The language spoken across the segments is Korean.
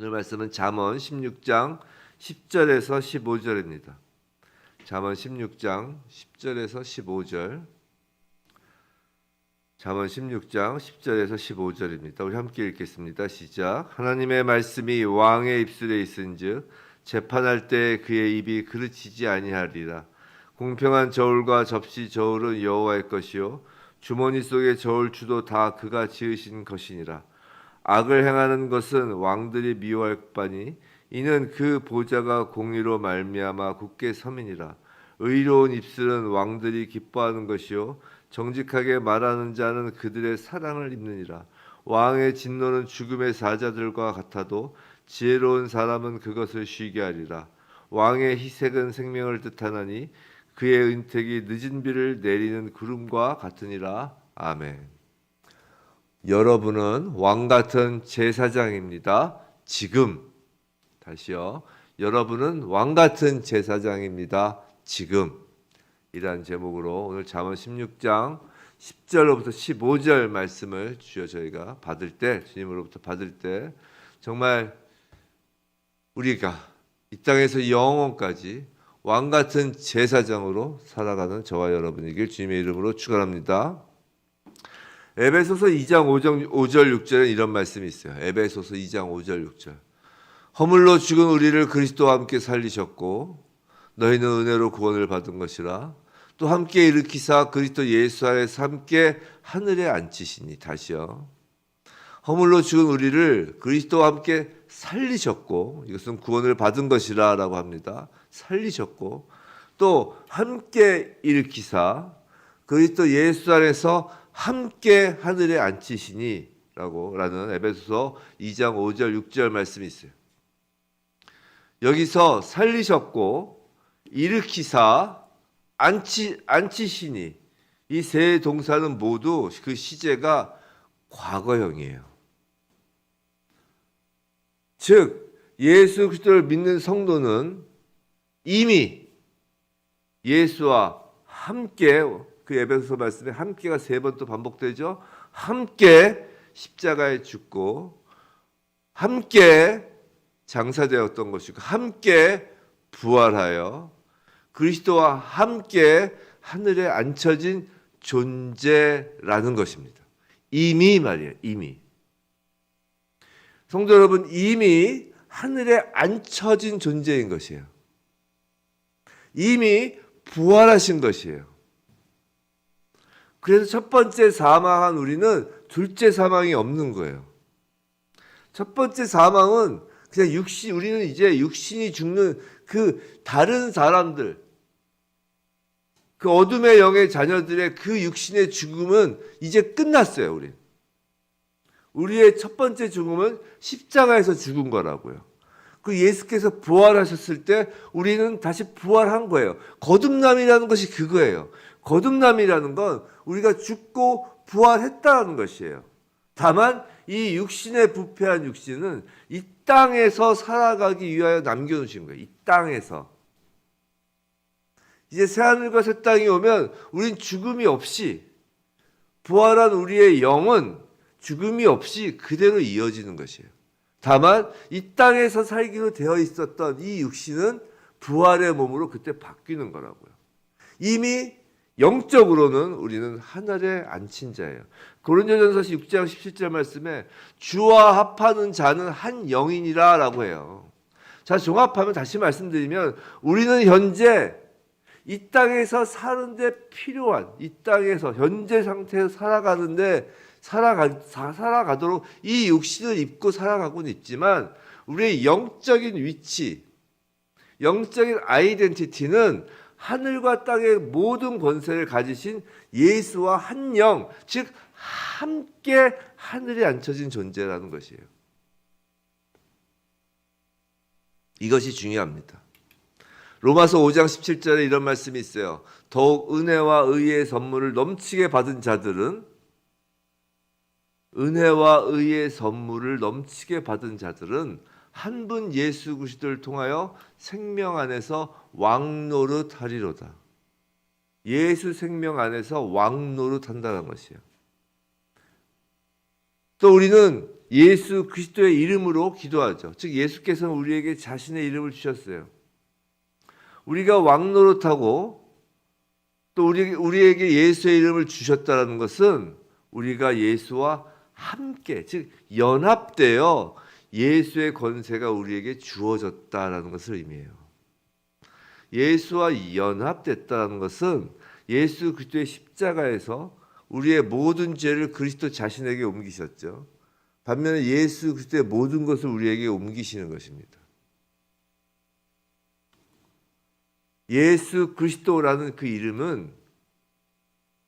오늘 말씀은 잠언 16장 10절에서 15절입니다. 잠언 16장 10절에서 15절. 잠언 16장 10절에서 15절입니다. 우리 함께 읽겠습니다. 시작. 하나님의 말씀이 왕의 입술에 있은즉 재판할 때 그의 입이 그르치지 아니하리라. 공평한 저울과 접시 저울은 여호와의 것이요 주머니 속의 저울추도 다 그가 지으신 것이니라. 악을 행하는 것은 왕들이 미워할 바니 이는 그 보좌가 공의로 말미암아 굳게 섬이니라. 의로운 입술은 왕들이 기뻐하는 것이요 정직하게 말하는 자는 그들의 사랑을 입느니라. 왕의 진노는 죽음의 사자들과 같아도 지혜로운 사람은 그것을 쉬게 하리라. 왕의 희색은 생명을 뜻하나니 그의 은택이 늦은 비를 내리는 구름과 같으니라. 아멘. 여러분은 왕 같은 제사장입니다. 지금 다시요. 여러분은 왕 같은 제사장입니다. 지금 이란 제목으로 오늘 잠언 16장 10절로부터 15절 말씀을 주여 저희가 받을 때 주님으로부터 받을 때 정말 우리가 이 땅에서 영원까지 왕 같은 제사장으로 살아가는 저와 여러분이길 주님의 이름으로 축원합니다. 에베소서 2장 5절, 5절 6절에 이런 말씀이 있어요. 에베소서 2장 5절 6절. 허물로 죽은 우리를 그리스도와 함께 살리셨고 너희는 은혜로 구원을 받은 것이라 또 함께 일으키사 그리스도 예수 안에서 함께 하늘에 앉히시니 다시요. 허물로 죽은 우리를 그리스도와 함께 살리셨고 이것은 구원을 받은 것이라라고 합니다. 살리셨고 또 함께 일으키사 그리스도 예수 안에서 함께 하늘에 앉히시니라고 라는 에베소서 2장 5절 6절 말씀이 있어요. 여기서 살리셨고 일으키사 앉히 앉히시니 이 세 동사는 모두 그 시제가 과거형이에요. 즉 예수 그리스도를 믿는 성도는 이미 예수와 함께 그 에베소서 말씀에 함께가 세 번 또 반복되죠. 함께 십자가에 죽고 함께 장사되었던 것이고 함께 부활하여 그리스도와 함께 하늘에 앉혀진 존재라는 것입니다. 이미 말이에요. 이미. 성도 여러분 이미 하늘에 앉혀진 존재인 것이에요. 이미 부활하신 것이에요. 그래서 첫 번째 사망한 우리는 둘째 사망이 없는 거예요. 첫 번째 사망은 그냥 육신 우리는 이제 육신이 죽는 그 다른 사람들 그 어둠의 영의 자녀들의 그 육신의 죽음은 이제 끝났어요, 우리. 우리의 첫 번째 죽음은 십자가에서 죽은 거라고요. 그 예수께서 부활하셨을 때 우리는 다시 부활한 거예요. 거듭남이라는 것이 그거예요. 거듭남이라는 건 우리가 죽고 부활했다는 것이에요. 다만 이 육신의 부패한 육신은 이 땅에서 살아가기 위하여 남겨놓으신 거예요. 이 땅에서. 이제 새하늘과 새 땅이 오면 우린 죽음이 없이 부활한 우리의 영은 죽음이 없이 그대로 이어지는 것이에요. 다만 이 땅에서 살기로 되어 있었던 이 육신은 부활의 몸으로 그때 바뀌는 거라고요. 이미 영적으로는 우리는 하늘에 앉힌 자예요. 고린도전서 6장 17절 말씀에 주와 합하는 자는 한 영이니라라고 해요. 자, 종합하면 다시 말씀드리면 우리는 현재 이 땅에서 사는데 필요한 이 땅에서 현재 상태에서 살아가는데 살아가 살아가도록 이 육신을 입고 살아가고는 있지만 우리의 영적인 위치, 영적인 아이덴티티는 하늘과 땅의 모든 권세를 가지신 예수와 한 영, 즉 함께 하늘에 앉혀진 존재라는 것이에요. 이것이 중요합니다. 로마서 5장 17절에 이런 말씀이 있어요. 더욱 은혜와 의의 선물을 넘치게 받은 자들은 은혜와 의의 선물을 넘치게 받은 자들은 한 분 예수 그리스도를 통하여 생명 안에서 왕노릇 하리로다. 예수 생명 안에서 왕노릇 한다는 것이에요. 또 우리는 예수 그리스도의 이름으로 기도하죠. 즉 예수께서는 우리에게 자신의 이름을 주셨어요. 우리가 왕 노릇하고 또 우리 우리에게 예수의 이름을 주셨다라는 것은 우리가 예수와 함께 즉 연합되어 예수의 권세가 우리에게 주어졌다라는 것을 의미해요. 예수와 연합됐다는 것은 예수 그리스도의 십자가에서 우리의 모든 죄를 그리스도 자신에게 옮기셨죠. 반면에 예수 그리스도의 모든 것을 우리에게 옮기시는 것입니다. 예수 그리스도라는 그 이름은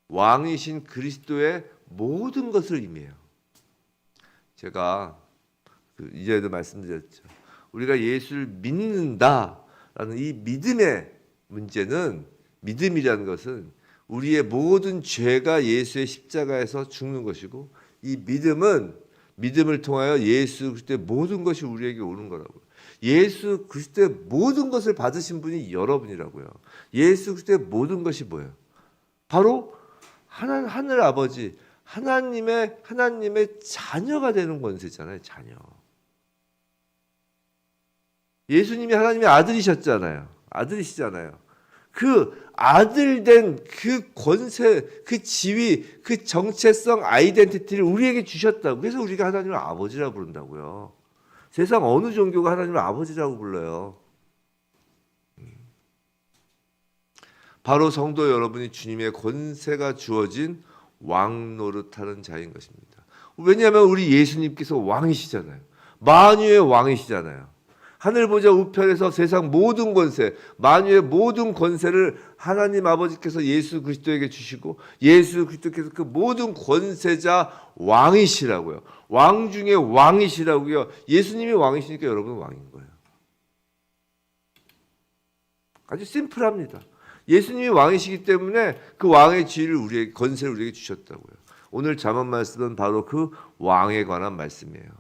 왕이신 그리스도의 모든 것을 의미해요. 제가 그 이전에도 말씀드렸죠. 우리가 예수를 믿는다라는 이 믿음의 문제는 믿음이라는 것은 우리의 모든 죄가 예수의 십자가에서 죽는 것이고 이 믿음은 믿음을 통하여 예수 그리스도의 모든 것이 우리에게 오는 거라고요. 예수 그리스도의 모든 것을 받으신 분이 여러분이라고요. 예수 그리스도의 모든 것이 뭐예요? 바로 하나 하늘 아버지 하나님의 하나님의 자녀가 되는 권세잖아요. 자녀. 예수님이 하나님의 아들이셨잖아요. 아들이시잖아요. 그 아들 된 그 권세, 그 지위, 그 정체성, 아이덴티티를 우리에게 주셨다고. 그래서 우리가 하나님을 아버지라고 부른다고요. 세상 어느 종교가 하나님을 아버지라고 불러요. 음. 바로 성도 여러분이 주님의 권세가 주어진 왕 노릇하는 자인 것입니다. 왜냐하면 우리 예수님께서 왕이시잖아요. 만유의 왕이시잖아요. 하늘 보자 우편에서 세상 모든 권세, 만유의 모든 권세를 하나님 아버지께서 예수 그리스도에게 주시고 예수 그리스도께서 그 모든 권세자 왕이시라고요. 왕 중에 왕이시라고요. 예수님이 왕이시니까 여러분은 왕인 거예요. 아주 심플합니다. 예수님이 왕이시기 때문에 그 왕의 지위를 우리에게 권세를 우리에게 주셨다고요. 오늘 잠언 말씀은 바로 그 왕에 관한 말씀이에요.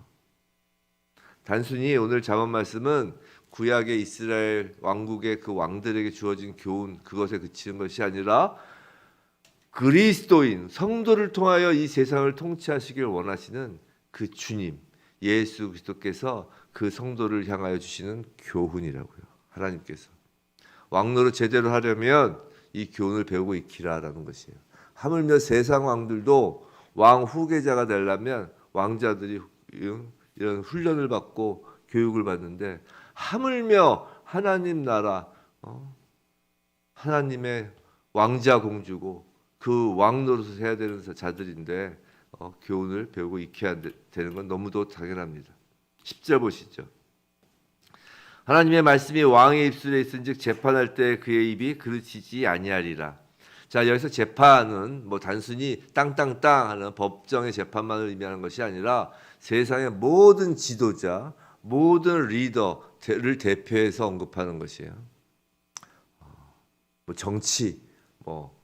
단순히 오늘 잠언 말씀은 구약의 이스라엘 왕국의 그 왕들에게 주어진 교훈 그것에 그치는 것이 아니라 그리스도인 성도를 통하여 이 세상을 통치하시길 원하시는 그 주님 예수 그리스도께서 그 성도를 향하여 주시는 교훈이라고요. 하나님께서 왕노를 제대로 하려면 이 교훈을 배우고 익히라라는 것이에요. 하물며 세상 왕들도 왕 후계자가 되려면 왕자들이 이런 훈련을 받고 교육을 받는데 하물며 하나님 나라 어? 하나님의 왕자 공주고 그 왕노릇을 해야 되는 자들인데 어, 교훈을 배우고 익혀야 되는 건 너무도 당연합니다. 10절 보시죠. 하나님의 말씀이 왕의 입술에 있은즉 재판할 때 그의 입이 그르치지 아니하리라. 자 여기서 재판은 뭐 단순히 땅땅땅 하는 법정의 재판만을 의미하는 것이 아니라 세상의 모든 지도자, 모든 리더를 대표해서 언급하는 것이에요. 뭐 정치, 뭐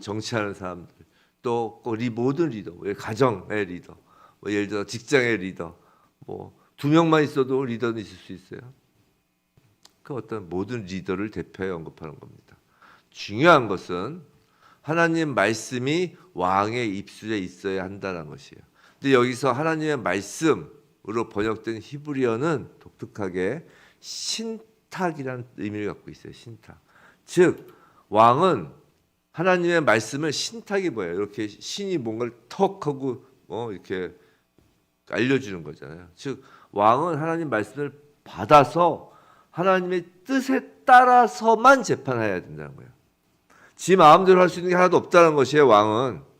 정치하는 사람들, 또 모든 리더, 가정의 리더, 뭐 예를 들어 직장의 리더, 뭐 두 명만 있어도 리더는 있을 수 있어요. 그 어떤 모든 리더를 대표해 언급하는 겁니다. 중요한 것은 하나님 말씀이 왕의 입술에 있어야 한다는 것이에요. 근데 여기서 하나님의 말씀으로 번역된 히브리어는 독특하게 신탁이라는 의미를 갖고 있어요. 신탁. 즉 왕은 하나님의 말씀을 신탁이 뭐예요? 이렇게 신이 뭔가를 턱 하고 어 이렇게 알려주는 거잖아요. 즉 왕은 하나님 말씀을 받아서 하나님의 뜻에 따라서만 재판해야 된다는 거예요. 지 마음대로 할 수 있는 게 하나도 없다는 것이에요. 왕은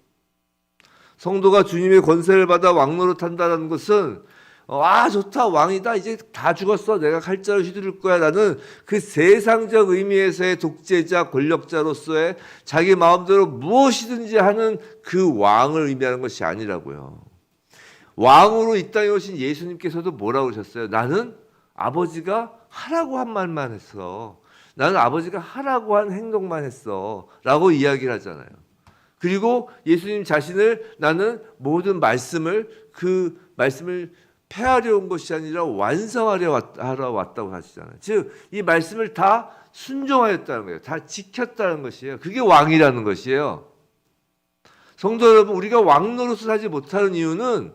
성도가 주님의 권세를 받아 왕노릇 한다는 것은 어, 아 좋다 왕이다 이제 다 죽었어 내가 칼자루 휘두를 거야 나는 그 세상적 의미에서의 독재자 권력자로서의 자기 마음대로 무엇이든지 하는 그 왕을 의미하는 것이 아니라고요. 왕으로 이 땅에 오신 예수님께서도 뭐라고 하셨어요? 나는 아버지가 하라고 한 말만 했어. 나는 아버지가 하라고 한 행동만 했어. 라고 이야기를 하잖아요 그리고 예수님 자신을 나는 모든 말씀을 그 말씀을 폐하려 온 것이 아니라 완성하려 왔, 하러 왔다고 하시잖아요. 즉 이 말씀을 다 순종하였다는 거예요. 다 지켰다는 것이에요. 그게 왕이라는 것이에요. 성도 여러분, 우리가 왕 노릇을 하지 못하는 이유는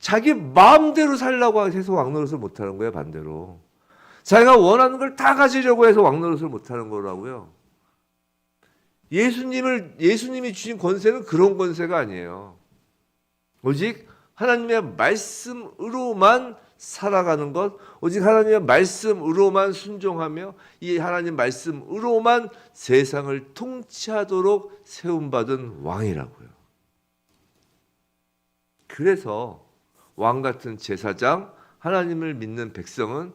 자기 마음대로 살라고 해서 왕 노릇을 못하는 거예요 반대로 자기가 원하는 걸 다 가지려고 해서 왕 노릇을 못하는 거라고요 예수님을 예수님이 주신 권세는 그런 권세가 아니에요 오직 하나님의 말씀으로만 살아가는 것, 오직 하나님의 말씀으로만 순종하며 이 하나님 말씀으로만 세상을 통치하도록 세움받은 왕이라고요. 그래서 왕 같은 제사장, 하나님을 믿는 백성은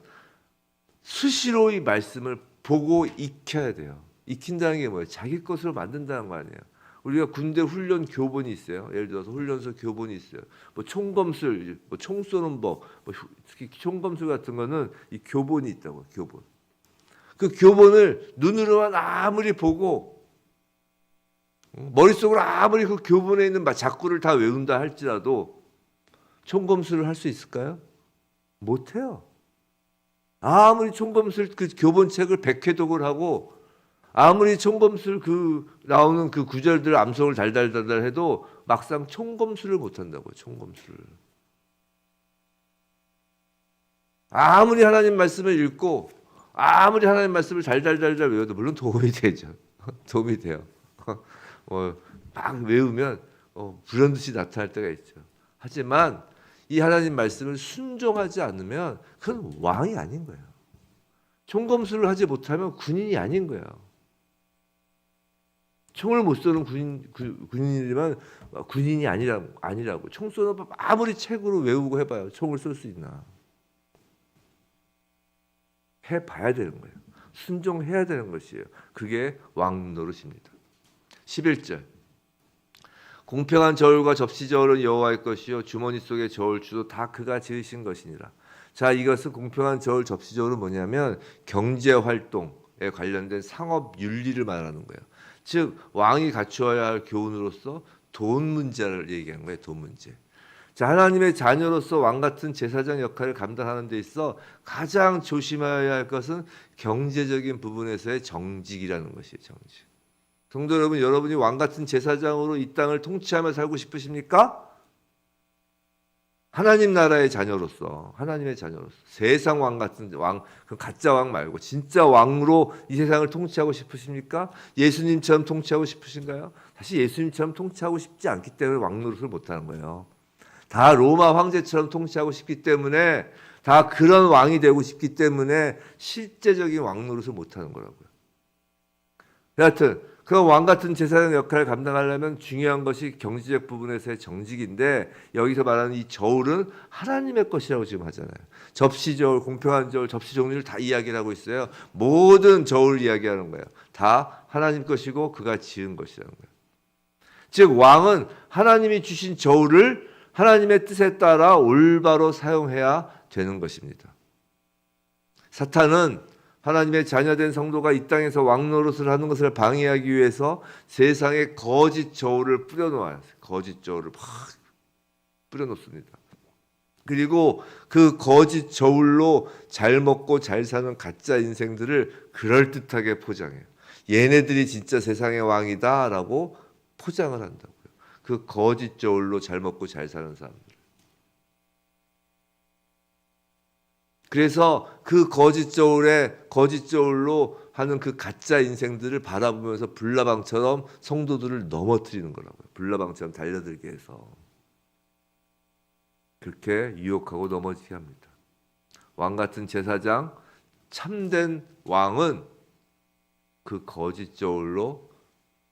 수시로 이 말씀을 보고 익혀야 돼요. 익힌다는 게 뭐예요? 자기 것으로 만든다는 거 아니에요. 우리가 군대 훈련 교본이 있어요. 예를 들어서 훈련소 교본이 있어요. 뭐 총검술, 뭐 총 쏘는 법, 뭐 후- 특히 총검술 같은 거는 이 교본이 있다고 교본. 그 교본을 눈으로만 아무리 보고 어, 머릿속으로 아무리 그 교본에 있는 막 작구를 다 외운다 할지라도 총검술을 할 수 있을까요? 못 해요. 아무리 총검술 그 교본책을 백회독을 하고 아무리 총검술 그 나오는 그 구절들 암송을 달달달달 해도 막상 총검술을 못 한다고요. 총검술을. 아무리 하나님 말씀을 읽고 아무리 하나님 말씀을 달달달달 외워도 물론 도움이 되죠. 도움이 돼요. 어, 막 외우면 어, 불현듯이 나타날 때가 있죠. 하지만 이 하나님 말씀을 순종하지 않으면 그건 왕이 아닌 거예요. 총검술을 하지 못하면 군인이 아닌 거예요. 총을 못 쏘는 군인 구- 군인이지만 군인이 아니라 아니라고. 총 쏘는 법 아무리 책으로 외우고 해봐요. 총을 쏠 수 있나. 해봐야 되는 거예요. 순종해야 되는 것이에요. 그게 왕 노릇입니다. 11절. 공평한 저울과 접시 저울은 여호와의 것이요 주머니 속의 저울추도 다 그가 지으신 것이니라. 자 이것은 공평한 저울 접시 저울은 뭐냐면 경제 활동에 관련된 상업 윤리를 말하는 거예요 즉 왕이 갖추어야 할 교훈으로서 돈 문제를 얘기하는 거예요. 돈 문제. 자 하나님의 자녀로서 왕 같은 제사장 역할을 감당하는 데 있어 가장 조심해야 할 것은 경제적인 부분에서의 정직이라는 것이에요. 정직. 성도 여러분, 여러분이 왕 같은 제사장으로 이 땅을 통치하며 살고 싶으십니까? 하나님 나라의 자녀로서 하나님의 자녀로서 세상 왕 같은 왕, 그 가짜 왕 말고 진짜 왕으로 이 세상을 통치하고 싶으십니까? 예수님처럼 통치하고 싶으신가요? 사실 예수님처럼 통치하고 싶지 않기 때문에 왕 노릇을 못 하는 거예요. 다 로마 황제처럼 통치하고 싶기 때문에 다 그런 왕이 되고 싶기 때문에 실제적인 왕 노릇을 못 하는 거라고요. 여하튼 그 왕 같은 제사장 역할을 감당하려면 중요한 것이 경제적 부분에서의 정직인데 여기서 말하는 이 저울은 하나님의 것이라고 지금 하잖아요. 접시 저울, 공평한 저울, 접시 종류를 다 이야기를 하고 있어요. 모든 저울 이야기하는 거예요. 다 하나님 것이고 그가 지은 것이라는 거예요. 즉 왕은 하나님이 주신 저울을 하나님의 뜻에 따라 올바로 사용해야 되는 것입니다. 사탄은 하나님의 자녀된 성도가 이 땅에서 왕노릇을 하는 것을 방해하기 위해서 세상에 거짓 저울을 뿌려놓아요. 거짓 저울을 막 뿌려놓습니다. 그리고 그 거짓 저울로 잘 먹고 잘 사는 가짜 인생들을 그럴듯하게 포장해요. 얘네들이 진짜 세상의 왕이다라고 포장을 한다고요. 그 거짓 저울로 잘 먹고 잘 사는 사람들. 그래서 그 거짓 저울에 거짓 저울로 하는 그 가짜 인생들을 바라보면서 불나방처럼 성도들을 넘어뜨리는 거라고요. 불나방처럼 달려들게 해서 그렇게 유혹하고 넘어지게 합니다. 왕 같은 제사장 참된 왕은 그 거짓 저울로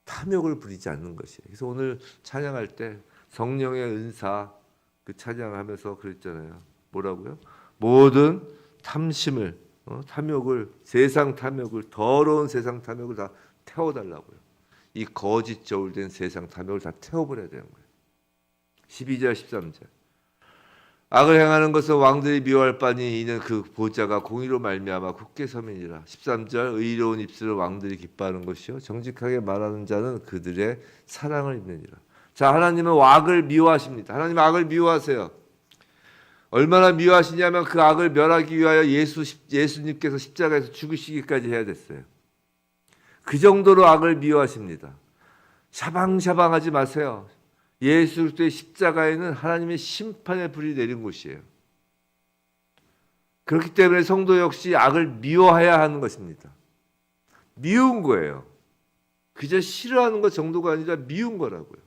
탐욕을 부리지 않는 것이에요. 그래서 오늘 찬양할 때 성령의 은사 그 찬양하면서 그랬잖아요. 뭐라고요? 모든 탐심을 어, 탐욕을 세상 탐욕을 더러운 세상 탐욕을 다 태워달라고요. 이 거짓 저울된 세상 탐욕을 다 태워버려야 되는 거예요. 12절 13절. 악을 행하는 것은 왕들이 미워할 바니 이는 그 보좌가 공의로 말미암아 굳게 서민이라. 13절 의로운 입술을 왕들이 기뻐하는 것이요. 정직하게 말하는 자는 그들의 사랑을 입느니라. 자 하나님은 악을 미워하십니다. 하나님 악을 미워하세요 얼마나 미워하시냐면 그 악을 멸하기 위하여 예수 예수님께서 십자가에서 죽으시기까지 해야 됐어요. 그 정도로 악을 미워하십니다. 샤방샤방하지 마세요. 예수 그리스도의 십자가에는 하나님의 심판의 불이 내린 곳이에요. 그렇기 때문에 성도 역시 악을 미워해야 하는 것입니다. 미운 거예요. 그저 싫어하는 것 정도가 아니라 미운 거라고요.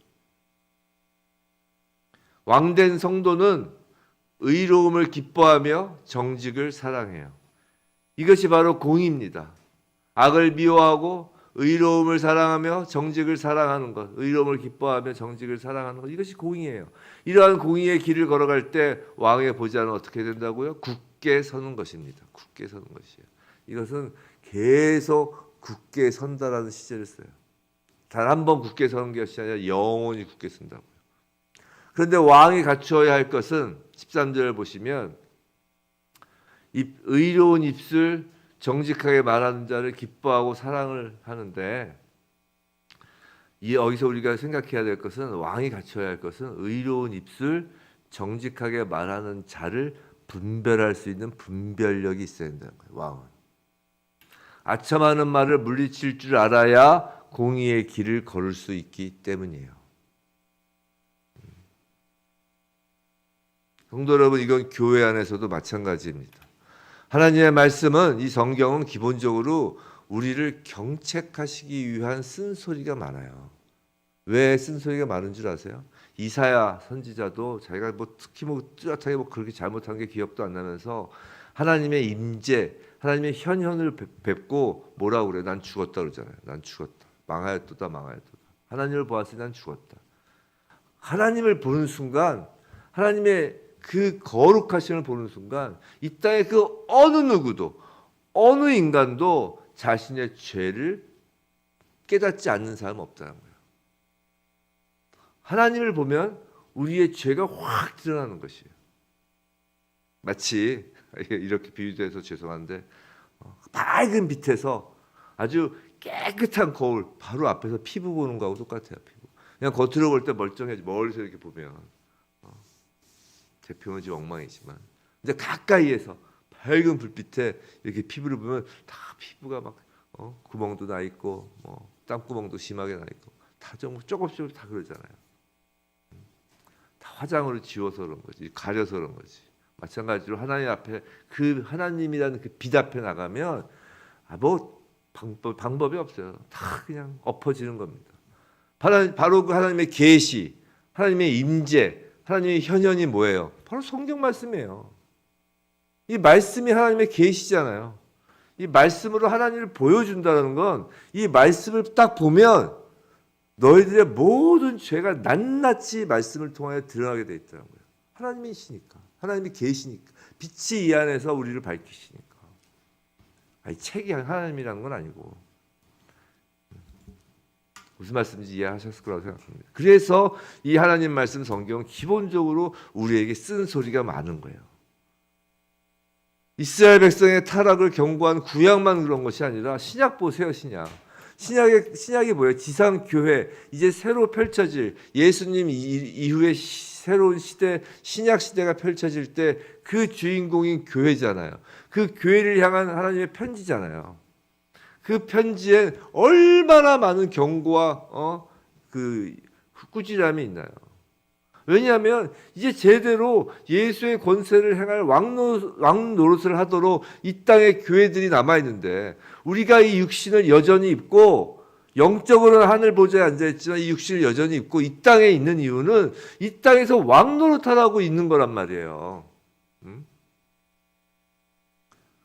왕된 성도는 의로움을 기뻐하며 정직을 사랑해요. 이것이 바로 공의입니다. 악을 미워하고 의로움을 사랑하며 정직을 사랑하는 것, 의로움을 기뻐하며 정직을 사랑하는 것, 이것이 공의예요. 이러한 공의의 길을 걸어갈 때 왕의 보좌는 어떻게 된다고요? 굳게 서는 것입니다. 굳게 서는 것이에요. 이것은 계속 굳게 선다라는 시제를 써요. 단 한 번 굳게 서는 것이 아니라 영원히 굳게 쓴다고요. 그런데 왕이 갖추어야 할 것은 13절을 보시면 입, 의로운 입술 정직하게 말하는 자를 기뻐하고 사랑을 하는데 이 여기서 우리가 생각해야 될 것은 왕이 갖춰야 할 것은 의로운 입술 정직하게 말하는 자를 분별할 수 있는 분별력이 있어야 된다는 거예요. 왕은 아첨하는 말을 물리칠 줄 알아야 공의의 길을 걸을 수 있기 때문이에요. 성도 여러분, 이건 교회 안에서도 마찬가지입니다. 하나님의 말씀은 이 성경은 기본적으로 우리를 경책하시기 위한 쓴소리가 많아요. 왜 쓴소리가 많은 줄 아세요? 이사야 선지자도 자기가 뭐 특히 뭐 뚜렷하게 뭐 그렇게 잘못한 게 기억도 안 나면서 하나님의 임재, 하나님의 현현을 뵙- 뵙고 뭐라고 그래? 난 죽었다 그러잖아요. 난 죽었다. 망하였도다 망하였도다. 하나님을 보았으니 난 죽었다. 하나님을 보는 순간 하나님의 그 거룩하심을 보는 순간 이 땅의 그 어느 누구도 어느 인간도 자신의 죄를 깨닫지 않는 사람 없다는 거예요. 하나님을 보면 우리의 죄가 확 드러나는 것이에요. 마치 이렇게 비유돼서 죄송한데 어, 밝은 빛에서 아주 깨끗한 거울 바로 앞에서 피부 보는 거하고 똑같아요. 피부. 그냥 겉으로 볼 때 멀쩡해지 멀리서 이렇게 보면 제 표현은 엉망이지만 이제 가까이에서 밝은 불빛에 이렇게 피부를 보면 다 피부가 막 어, 구멍도 나 있고 뭐 땀구멍도 심하게 나 있고 다 좀 조금씩 다 그러잖아요. 다 화장으로 지워서 그런 거지 가려서 그런 거지. 마찬가지로 하나님 앞에 그 하나님이라는 그 빛 앞에 나가면 아, 뭐 방법 방법이 없어요. 다 그냥 엎어지는 겁니다. 바로, 바로 그 하나님의 계시, 하나님의 임재, 하나님의 현현이 뭐예요? 바로 성경 말씀이에요. 이 말씀이 하나님의 계시잖아요. 이 말씀으로 하나님을 보여준다는 건 이 말씀을 딱 보면 너희들의 모든 죄가 낱낱이 말씀을 통하여 드러나게 돼 거예요. 하나님이시니까, 하나님이 계시니까, 빛이 이 안에서 우리를 밝히시니까. 아니 책이 하나님이라는 건 아니고 무슨 말씀인지 이해하셨을 거라고 생각합니다. 그래서 이 하나님 말씀 성경은 기본적으로 우리에게 쓴 소리가 많은 거예요. 이스라엘 백성의 타락을 경고한 구약만 그런 것이 아니라 신약 보세요, 신약. 신약의 신약이 뭐예요? 지상 교회 이제 새로 펼쳐질 예수님 이- 이후에 시- 새로운 시대 신약 시대가 펼쳐질 때 그 주인공인 교회잖아요. 그 교회를 향한 하나님의 편지잖아요. 그 편지에 얼마나 많은 경고와 어, 그 꾸지람이 있나요? 왜냐하면 이제 제대로 예수의 권세를 행할 왕노, 왕 노릇을 하도록 이 땅에 교회들이 남아 있는데 우리가 이 육신을 여전히 입고 영적으로는 하늘 보좌에 앉아 있지만 이 육신을 여전히 입고 이 땅에 있는 이유는 이 땅에서 왕 노릇하라고 있는 거란 말이에요. 음?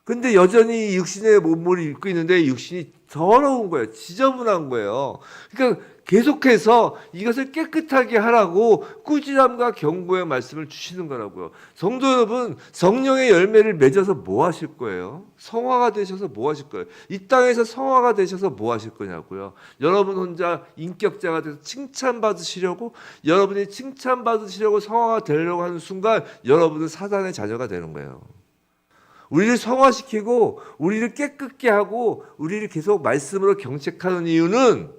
근데 여전히 이 육신의 몸을 입고 있는데 이 육신이 더러운 거예요. 지저분한 거예요. 그러니까 계속해서 이것을 깨끗하게 하라고 꾸지람과 경고의 말씀을 주시는 거라고요. 성도 여러분, 성령의 열매를 맺어서 뭐 하실 거예요? 성화가 되셔서 뭐 하실 거예요? 이 땅에서 성화가 되셔서 뭐 하실 거냐고요. 여러분 혼자 인격자가 돼서 칭찬받으시려고 여러분이 칭찬받으시려고 성화가 되려고 하는 순간 여러분은 사단의 자녀가 되는 거예요. 우리를 성화시키고 우리를 깨끗게 하고 우리를 계속 말씀으로 경책하는 이유는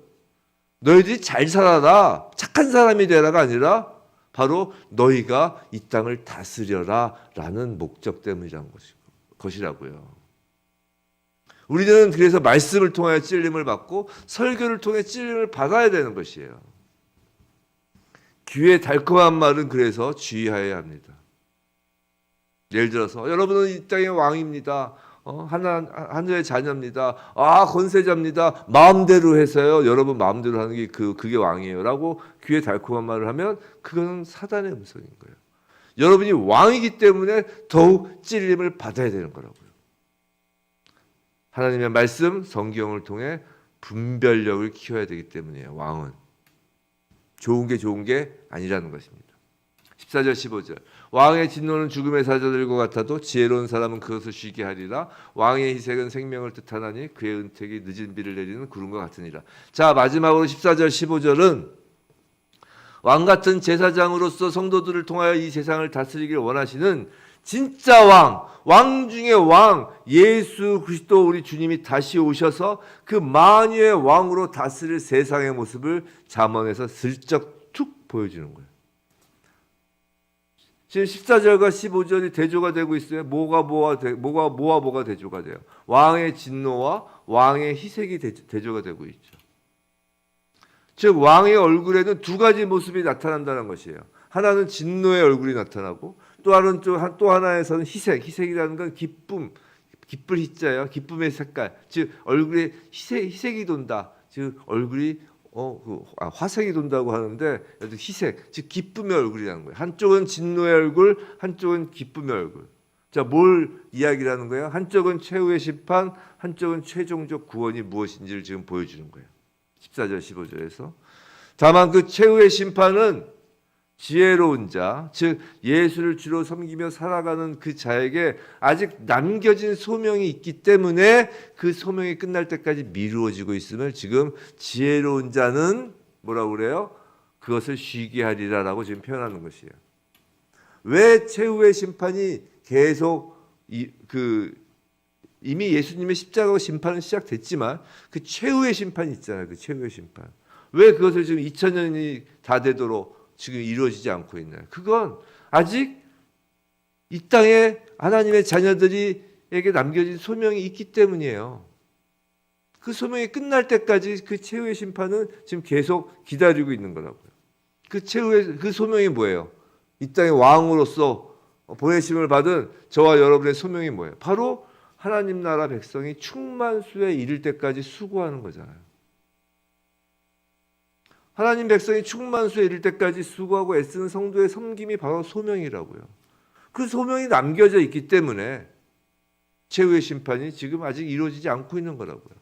너희들이 잘 살아라 착한 사람이 되라가 아니라 바로 너희가 이 땅을 다스려라라는 목적 때문이라는 것이라고요. 우리는 그래서 말씀을 통하여 찔림을 받고 설교를 통해 찔림을 받아야 되는 것이에요. 귀에 달콤한 말은 그래서 주의하여야 합니다. 예를 들어서 여러분은 이 땅의 왕입니다. 어, 하나 하늘의 자녀입니다. 아 권세자입니다. 마음대로 해서요. 여러분 마음대로 하는 게 그 그게 왕이에요라고 귀에 달콤한 말을 하면 그거는 사단의 음성인 거예요. 여러분이 왕이기 때문에 더욱 찔림을 받아야 되는 거라고요. 하나님의 말씀, 성경을 통해 분별력을 키워야 되기 때문이에요. 왕은 좋은 게 좋은 게 아니라는 것입니다. 14절 15절 왕의 진노는 죽음의 사자들과 같아도 지혜로운 사람은 그것을 쉬게 하리라 왕의 희생은 생명을 뜻하나니 그의 은택이 늦은 비를 내리는 구름과 같으니라 자 마지막으로 14절 15절은 왕 같은 제사장으로서 성도들을 통하여 이 세상을 다스리길 원하시는 진짜 왕, 왕 중의 왕, 예수 그리스도 우리 주님이 다시 오셔서 그 만유의 왕으로 다스릴 세상의 모습을 잠언에서 슬쩍 툭 보여주는 거예요. 지금 14절과 15절이 대조가 되고 있어요. 뭐가 뭐와 대, 뭐가 뭐와 뭐가 대조가 돼요. 왕의 진노와 왕의 희색이 대, 대조가 되고 있죠. 즉 왕의 얼굴에는 두 가지 모습이 나타난다는 것이에요. 하나는 진노의 얼굴이 나타나고 또 하나는 또, 하나에서는 희색, 희색이라는 건 기쁨, 기쁠 희자예요. 기쁨의 색깔, 즉 얼굴에 희색, 희색이 돈다. 즉 얼굴이 어, 그, 아, 화색이 돈다고 하는데 희색, 즉 기쁨의 얼굴이라는 거예요. 한쪽은 진노의 얼굴, 한쪽은 기쁨의 얼굴. 자, 뭘 이야기라는 거예요? 한쪽은 최후의 심판, 한쪽은 최종적 구원이 무엇인지를 지금 보여주는 거예요. 14절 15절에서 다만 그 최후의 심판은 지혜로운 자, 즉 예수를 주로 섬기며 살아가는 그 자에게 아직 남겨진 소명이 있기 때문에 그 소명이 끝날 때까지 미루어지고 있음을 지금 지혜로운 자는 뭐라고 그래요? 그것을 쉬게 하리라라고 지금 표현하는 것이에요. 왜 최후의 심판이 계속 이, 그 이미 예수님의 십자가 심판은 시작됐지만 그 최후의 심판이 있잖아요. 그 최후의 심판. 왜 그것을 지금 2000년이 다 되도록 지금 이루어지지 않고 있나요? 그건 아직 이 땅에 하나님의 자녀들이에게 남겨진 소명이 있기 때문이에요. 그 소명이 끝날 때까지 그 최후의 심판은 지금 계속 기다리고 있는 거라고요. 그 최후의 그 소명이 뭐예요? 이 땅의 왕으로서 보내심을 받은 저와 여러분의 소명이 뭐예요? 바로 하나님 나라 백성이 충만수에 이를 때까지 수고하는 거잖아요. 하나님 백성이 충만수에 이를 때까지 수고하고 애쓰는 성도의 섬김이 바로 소명이라고요. 그 소명이 남겨져 있기 때문에 최후의 심판이 지금 아직 이루어지지 않고 있는 거라고요.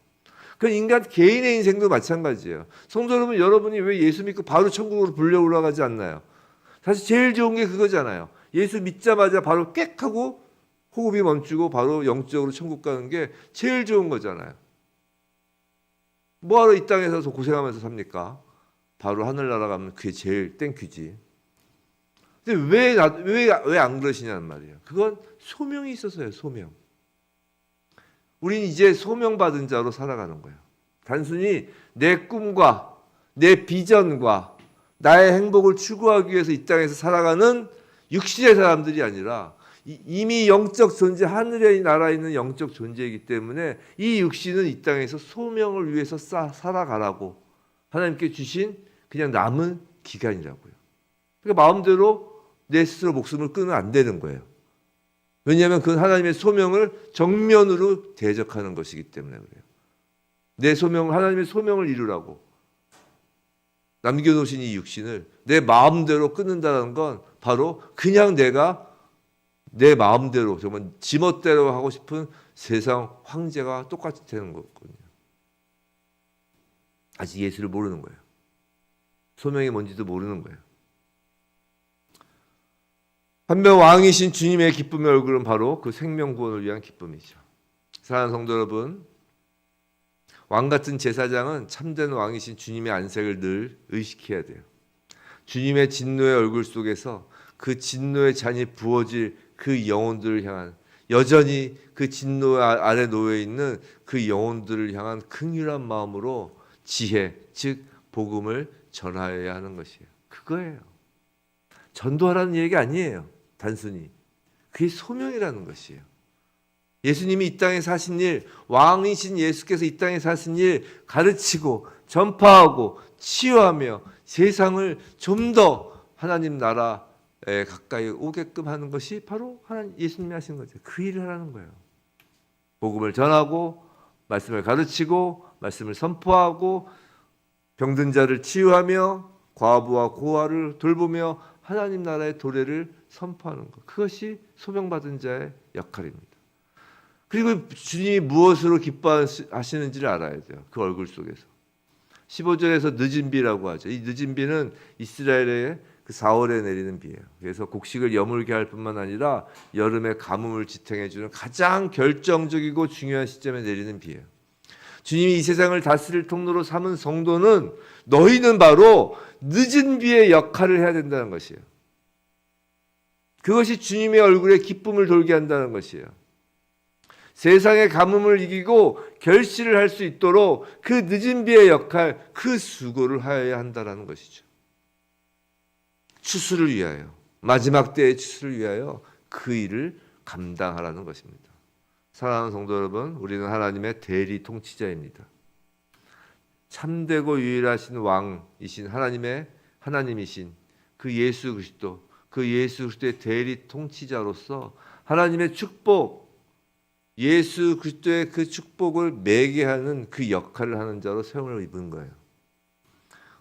그 인간 개인의 인생도 마찬가지예요. 성도 여러분, 여러분이 왜 예수 믿고 바로 천국으로 불려 올라가지 않나요? 사실 제일 좋은 게 그거잖아요. 예수 믿자마자 바로 꽥 하고 호흡이 멈추고 바로 영적으로 천국 가는 게 제일 좋은 거잖아요. 뭐하러 이 땅에서 고생하면서 삽니까? 바로 하늘나라 가면 그게 제일 땡큐지. 근데 왜 왜 왜 안 그러시냐는 말이에요. 그건 소명이 있어서요. 소명. 우린 이제 소명 받은 자로 살아가는 거예요. 단순히 내 꿈과 내 비전과 나의 행복을 추구하기 위해서 이 땅에서 살아가는 육신의 사람들이 아니라 이- 이미 영적 존재 하늘의 나라에 있는 영적 존재이기 때문에 이 육신은 이 땅에서 소명을 위해서 싸, 살아가라고 하나님께 주신 그냥 남은 기간이라고요. 그러니까 마음대로 내 스스로 목숨을 끊으면 안 되는 거예요. 왜냐하면 그건 하나님의 소명을 정면으로 대적하는 것이기 때문에 그래요. 내 소명, 하나님의 소명을 이루라고 남겨놓으신 이 육신을 내 마음대로 끊는다는 건 바로 그냥 내가 내 마음대로 정말 지멋대로 하고 싶은 세상 황제가 똑같이 되는 거거든요. 아직 예수를 모르는 거예요. 소명이 뭔지도 모르는 거예요. 한편 왕이신 주님의 기쁨의 얼굴은 바로 그 생명 구원을 위한 기쁨이죠. 사랑하는 성도 여러분, 왕 같은 제사장은 참된 왕이신 주님의 안색을 늘 의식해야 돼요. 주님의 진노의 얼굴 속에서 그 진노의 잔이 부어질 그 영혼들을 향한 여전히 그 진노 아- 아래 놓여 있는 그 영혼들을 향한 긍휼한 마음으로 지혜, 즉 복음을 전하여야 하는 것이에요. 그거예요. 전도하라는 얘기가 아니에요. 단순히 그게 소명이라는 것이에요. 예수님이 이 땅에 사신 일, 왕이신 예수께서 이 땅에 사신 일 가르치고 전파하고 치유하며 세상을 좀 더 하나님 나라에 가까이 오게끔 하는 것이 바로 하나님 예수님이 하신 거죠. 그 일을 하라는 거예요. 복음을 전하고 말씀을 가르치고 말씀을 선포하고 병든 자를 치유하며 과부와 고아를 돌보며 하나님 나라의 도래를 선포하는 것. 그것이 소명받은 자의 역할입니다. 그리고 주님이 무엇으로 기뻐하시는지를 알아야 돼요. 그 얼굴 속에서. 15절에서 늦은 비라고 하죠. 이 늦은 비는 이스라엘의 그 4월에 내리는 비예요. 그래서 곡식을 여물게 할 뿐만 아니라 여름에 가뭄을 지탱해 주는 가장 결정적이고 중요한 시점에 내리는 비예요. 주님이 이 세상을 다스릴 통로로 삼은 성도는 너희는 바로 늦은 비의 역할을 해야 된다는 것이에요. 그것이 주님의 얼굴에 기쁨을 돌게 한다는 것이에요. 세상의 가뭄을 이기고 결실을 할 수 있도록 그 늦은 비의 역할, 그 수고를 하여야 한다라는 것이죠. 추수를 위하여 마지막 때의 추수를 위하여 그 일을 감당하라는 것입니다. 사랑하는 성도 여러분, 우리는 하나님의 대리 통치자입니다. 참되고 유일하신 왕이신 하나님의 하나님이신 그 예수 그리스도, 그 예수 그리스도의 대리 통치자로서 하나님의 축복, 예수 그리스도의 그 축복을 매개 하는 그 역할을 하는 자로 세움을 입은 거예요.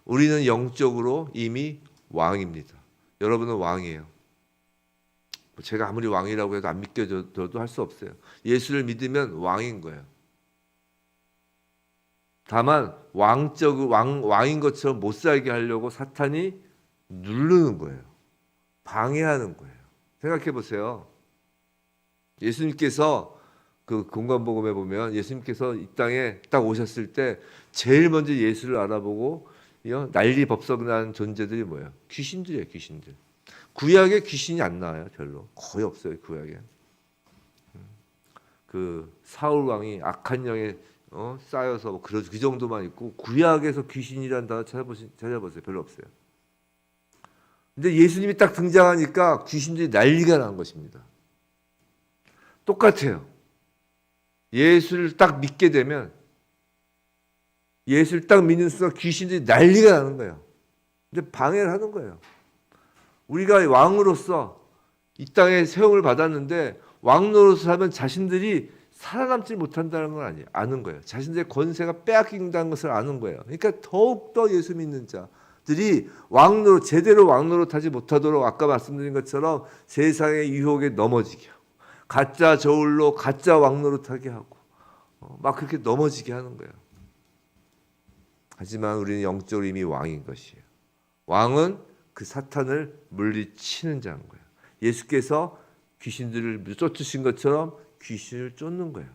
우리는 영적으로 이미 왕입니다. 여러분은 왕이에요. 뭐 제가 아무리 왕이라고 해도 안 믿겨져도 할 수 없어요. 예수를 믿으면 왕인 거예요. 다만 왕적 왕 왕인 것처럼 못 살게 하려고 사탄이 누르는 거예요. 방해하는 거예요. 생각해 보세요. 예수님께서 그 공간복음에 보면 예수님께서 이 땅에 딱 오셨을 때 제일 먼저 예수를 알아보고 이 난리 법석난 존재들이 뭐예요? 귀신들이에요, 귀신들. 구약에 귀신이 안 나와요, 별로. 거의 없어요, 구약에. 그 사울 왕이 악한 영에 어, 쌓여서 뭐 그러, 그 정도만 있고 구약에서 귀신이란 단어 찾아보시, 찾아보세요, 별로 없어요. 근데 예수님이 딱 등장하니까 귀신들이 난리가 난 것입니다. 똑같아요. 예수를 딱 믿게 되면 예수를 딱 믿는 순간 귀신들이 난리가 나는 거예요. 근데 방해를 하는 거예요. 우리가 왕으로서 이 땅에 세움을 받았는데 왕으로서 하면 자신들이 살아남지 못한다는 건 아니에요. 아는 거예요. 자신들의 권세가 빼앗긴다는 것을 아는 거예요. 그러니까 더욱 더 예수 믿는 자들이 왕으로 제대로 왕으로 타지 못하도록 아까 말씀드린 것처럼 세상의 유혹에 넘어지게 하고 가짜 저울로 가짜 왕으로 타게 하고 어, 막 그렇게 넘어지게 하는 거예요. 하지만 우리는 영적으로 이미 왕인 것이에요. 왕은 그 사탄을 물리치는 자인 거예요. 예수께서 귀신들을 쫓으신 것처럼 귀신을 쫓는 거예요.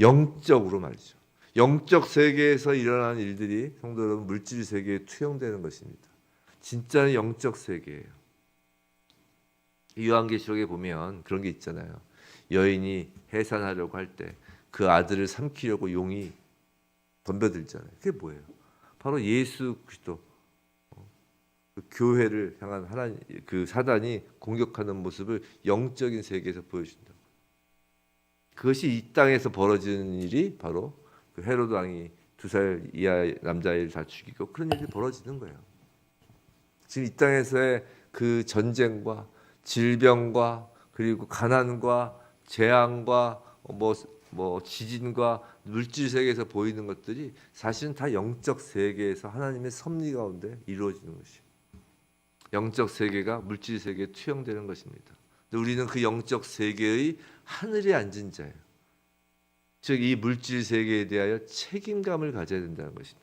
영적으로 말이죠. 영적 세계에서 일어나는 일들이 성도 여러분 물질 세계에 투영되는 것입니다. 진짜는 영적 세계예요. 요한계시록에 보면 그런 게 있잖아요. 여인이 해산하려고 할 때 그 아들을 삼키려고 용이 덤벼들잖아요. 그게 뭐예요? 바로 예수 그리스도 어, 그 교회를 향한 하나님 그 사단이 공격하는 모습을 영적인 세계에서 보여준다. 그것이 이 땅에서 벌어지는 일이 바로 그 헤로드 왕이 두 살 이하 남자아이를 다 죽이고 그런 일이 벌어지는 거예요. 지금 이 땅에서의 그 전쟁과 질병과 그리고 가난과 재앙과 뭐, 뭐 지진과 물질 세계에서 보이는 것들이 사실은 다 영적 세계에서 하나님의 섭리 가운데 이루어지는 것이에요. 영적 세계가 물질 세계에 투영되는 것입니다. 우리는 그 영적 세계의 하늘에 앉은 자예요. 즉 이 물질 세계에 대하여 책임감을 가져야 된다는 것입니다.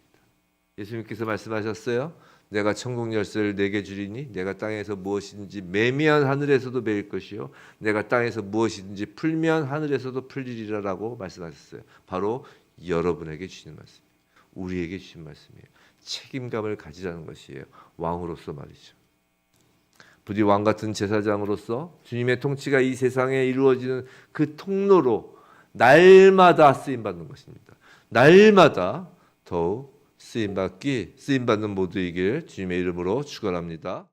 예수님께서 말씀하셨어요. 내가 천국 열쇠를 내게 주리니 내가 땅에서 무엇이든지 매면 하늘에서도 매일 것이요 내가 땅에서 무엇이든지 풀면 하늘에서도 풀리리라라고 말씀하셨어요. 바로 여러분에게 주시는 말씀, 우리에게 주신 말씀이에요. 책임감을 가지라는 것이에요. 왕으로서 말이죠. 부디 왕 같은 제사장으로서 주님의 통치가 이 세상에 이루어지는 그 통로로 날마다 쓰임 받는 것입니다. 날마다 더욱 쓰임 받기 쓰임 받는 모두이길 주님의 이름으로 축원합니다.